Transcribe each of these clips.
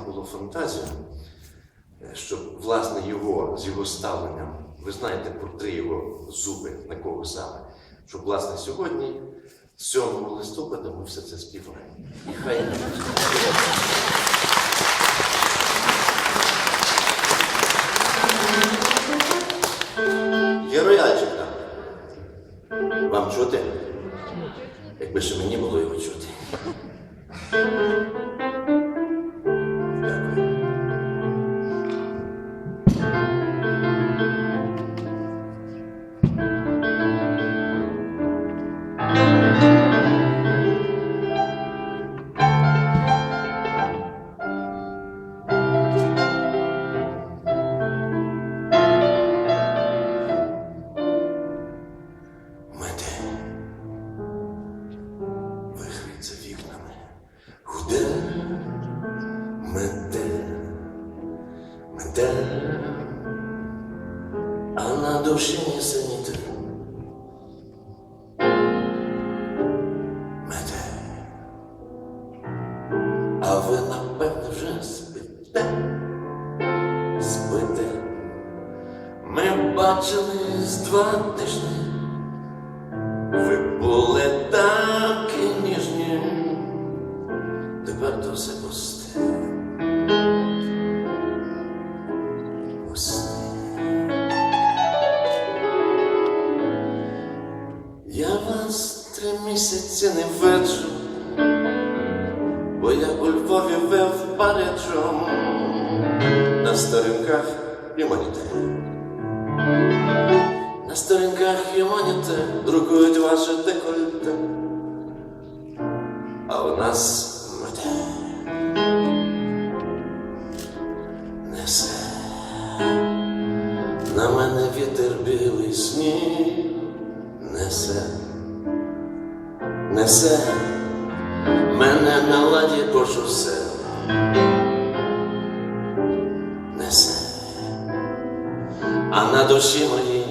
було фантазію, е, щоб власне його з його ставленням, ви знаєте про три його зуби, на кого саме, щоб власне сьогодні, 7 листопада, ми все це співаємо. І хай там. Вам чути? Якби ще мені було його чути. Не синіте. Мете. А ви напевно вже спите. Спите. Ми бачились два тижні. Сторінках Юманіте. На сторінках Юманіте друкують ваше декольте, а у нас мете. Несе на мене вітер білий сніг. Несе, несе мене на ладі по шосе душі моїй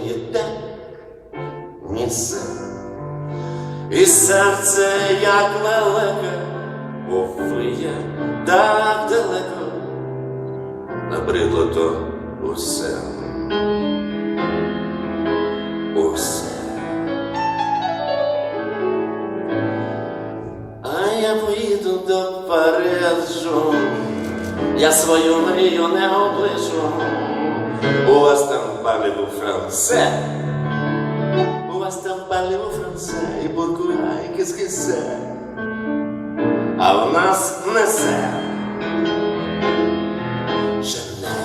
ні сил. І серце як лелеке, повиє так далеко, набридло то усе. Усе. А я поїду до Парижу, я свою мрію не оближу. У вас там парлez-vous français У вас там parlez-vous français І буркуляй, кис-кисе А в нас несе Жене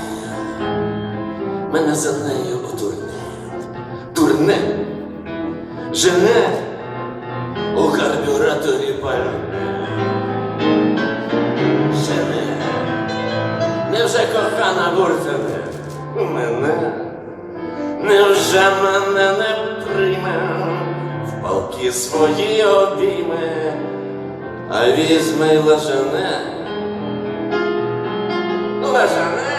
Мене за нею у турне Турне Жене У карбюраторі пальне Жене Невже кохана гуртане мене, невже мене не прийме в палки свої обійми, а візьме й лежане, лежане,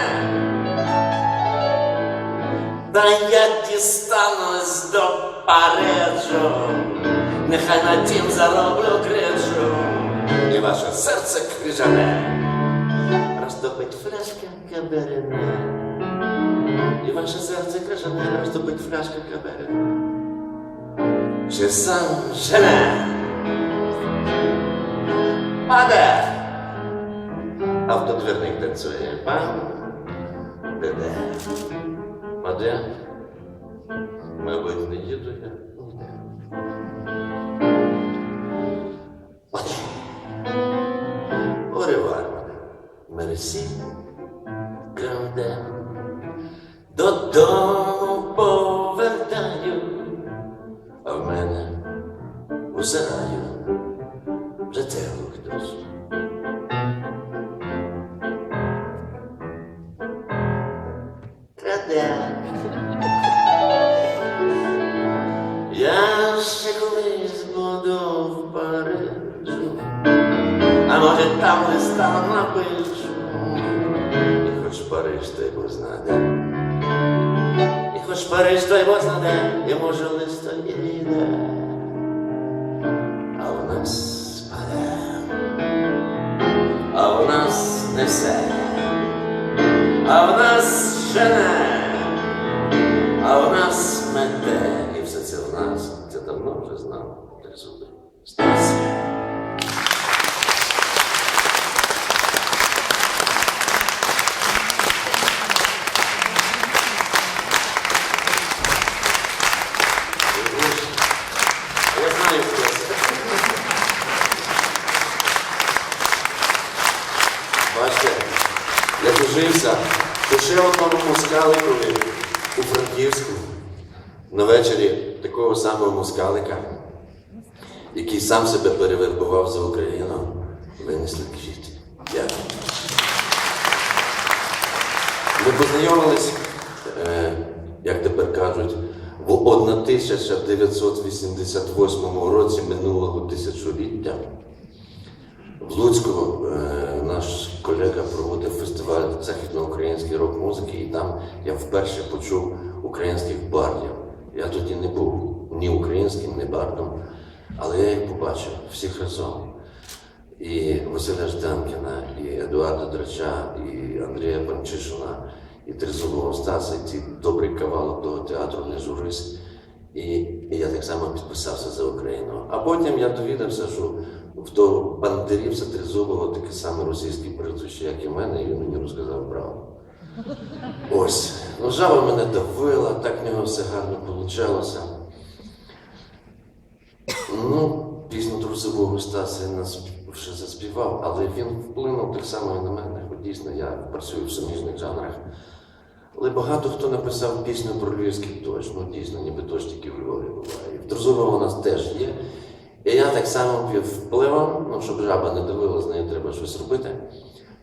та я дістанусь до Парижу, нехай на тім зароблю криджу, і ваше серце крижане, розтопить фляшка каберене. І ваше серце крижане розтопить фляшка каберене. Чи сам жене? Паде! Автодвірник танцює. Пам. Де-де? Паде? Мабуть, не їду я. Паде. Оревар. Мерсі. Гранде. Додому повертаю, а в мене у сараю вже тепло хтось. Краде. Я ще колись буду в Парижу, а може там листа напишу, і хоч Париж, то й І хоч Париж той бог знаде, і може листо йде, а в нас спаде, а в нас несе, а в нас жене, а в нас мете, і все це в нас, це давно вже знав Тризубий Стас. Я ще одному москаликові у Франківську на вечорі такого самого москалика, який сам себе перевербував за Україну, винесли квіти. Дякую. Ми познайомились, е, як тепер кажуть, в 1988 році минулого тисячоліття. В Луцьку е, наш колега проводив фестиваль західноукраїнської рок-музики, і там я вперше почув українських бардів. Я тоді не був ні українським, ні бардом, але я їх побачив всіх разом. І Василя Жданкіна, і Едуарда Драча, і Андрія Панчишина, і Тризового Стаса, і ті добрий кавалок того театру не журись. І, і я так само підписався за Україну. А потім я довідався, що того бандерівця Тризового таке саме російське прізвище, як і мене, і він мені розказав правду. Ось, ну жаба мене давила, так в нього все гарно вийшло. Ну, пісню трусового Стаса нас вже заспівав, але він вплинув так само і на мене. Бо дійсно я працюю в суміжних жанрах. Але багато хто написав пісню про львівський дощ. Ну дійсно, ніби дощ тільки в Львові буває. І в Трусового у нас теж є. І я так само під впливом, ну щоб жаба не дивилась, з нею треба щось робити.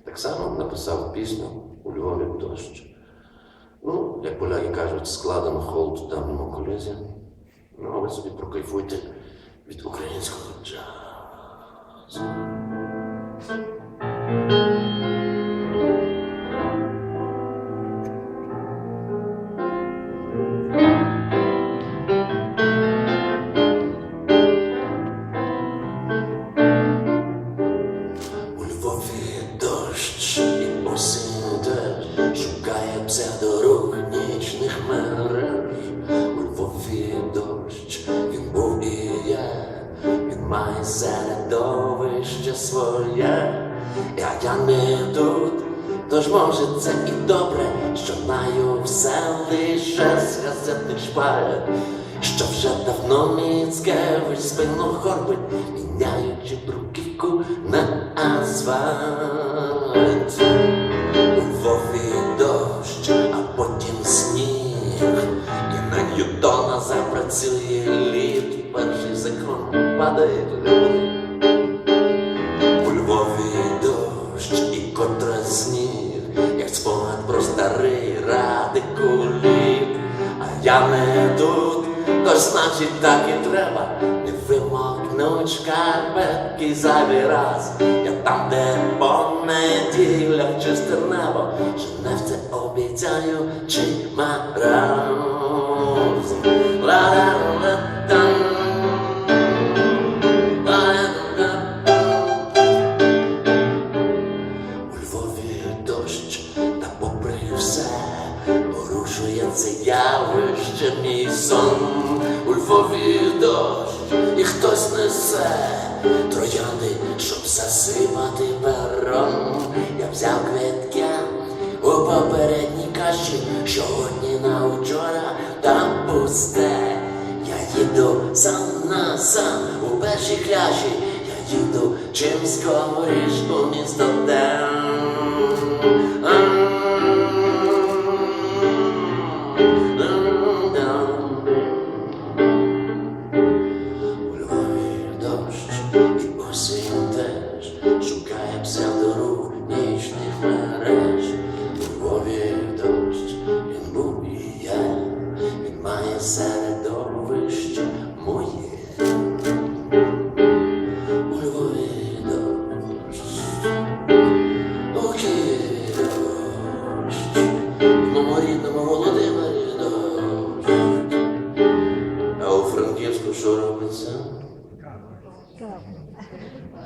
Так само написав пісню у Львові дощ. Ну, як поляки кажуть, складено холод у давньому колезі. Ну, а ви собі прокайфуйте від українського джазу. Я не тут. Тож може це і добре, що знаю все лише з газетних шпаль, що вже давно Міцкевич спину горбить, міняючи бруківку на асфальт. У Львові дощ, а потім сніг, і на Ньютона запрацює лід, перший закон падає значить так і треба. Не вимокнуть шкарпетки зайвий раз. Я там, де по неділях чисте небо, Женевце обіцяю чи Я взяв квитки у попередній каші, сьогодні на учора там пусте. Я їду сам на сам у першій кляші, я їду чим скоріш у місто Ден.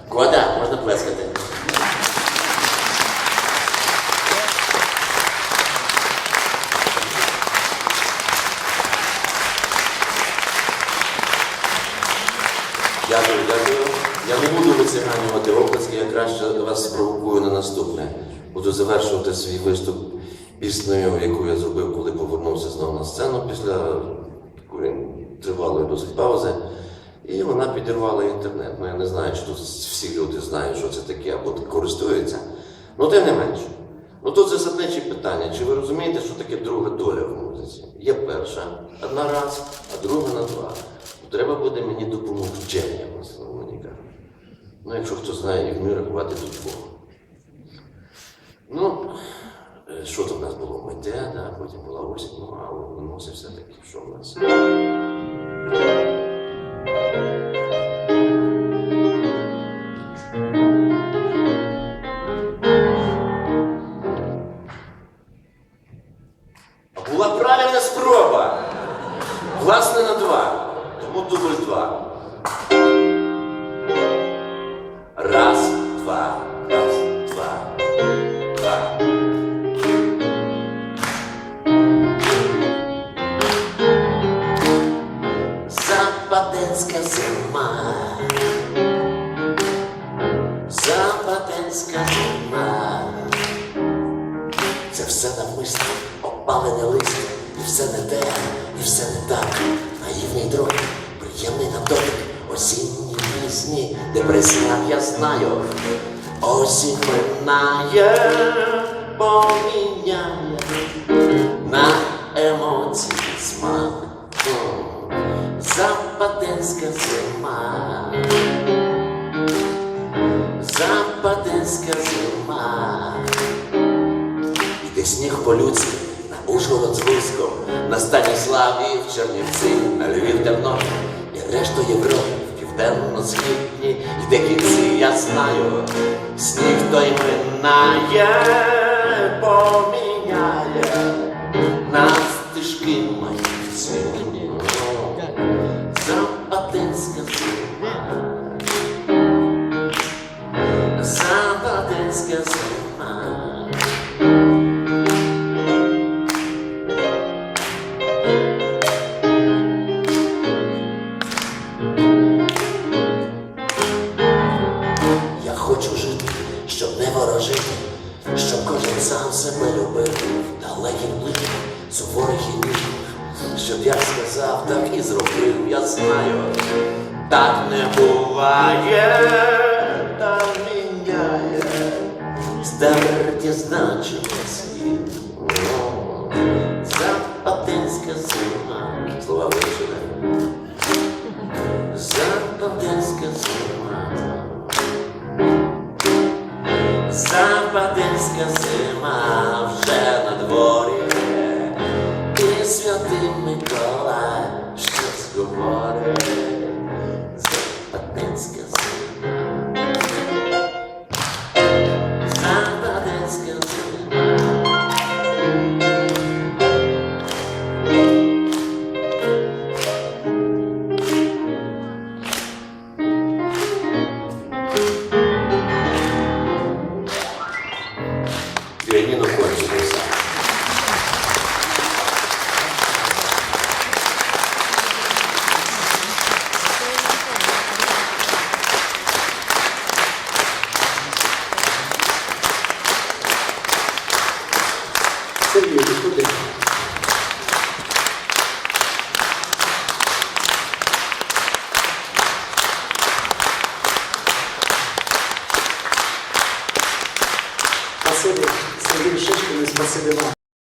Кода, можна плескати. Дякую, дякую. Я не буду висяганювати оплески, я краще вас спровокую на наступне. Буду завершувати свій виступ піснею, яку я зробив, коли повернувся знову на сцену після такої тривалої досить паузи. І вона підірвала інтернет. Ну я не знаю, чи тут всі люди знають, що це таке, або користуються. Ну, тим не менше. Ну тут засадничі питання. Чи ви розумієте, що таке друга доля в музиці? Є перша одна раз, а друга на два. Треба буде мені допомогти, в кажуть. Ну, якщо хто знає, я вмію рахувати до двох. Ну, е, що там в нас було? Мете, да, потім була осінь, ну, а виносив все-таки, що в нас? Пісні, де при снах я знаю. Осінь минає, поміняє на емоції смак. Западенська зима. Западенська зима. Іде сніг по-людськи, на Ужгород з Луцьком, на Станіславі, в Чернівці, на Львів Тернопіль і решту Європи в південно-східній, де кінці я знаю, сніг той минає, поміняє. На стежки стерті значилось Западенська зима, слова вирішили. Западенська зима. Западенська зима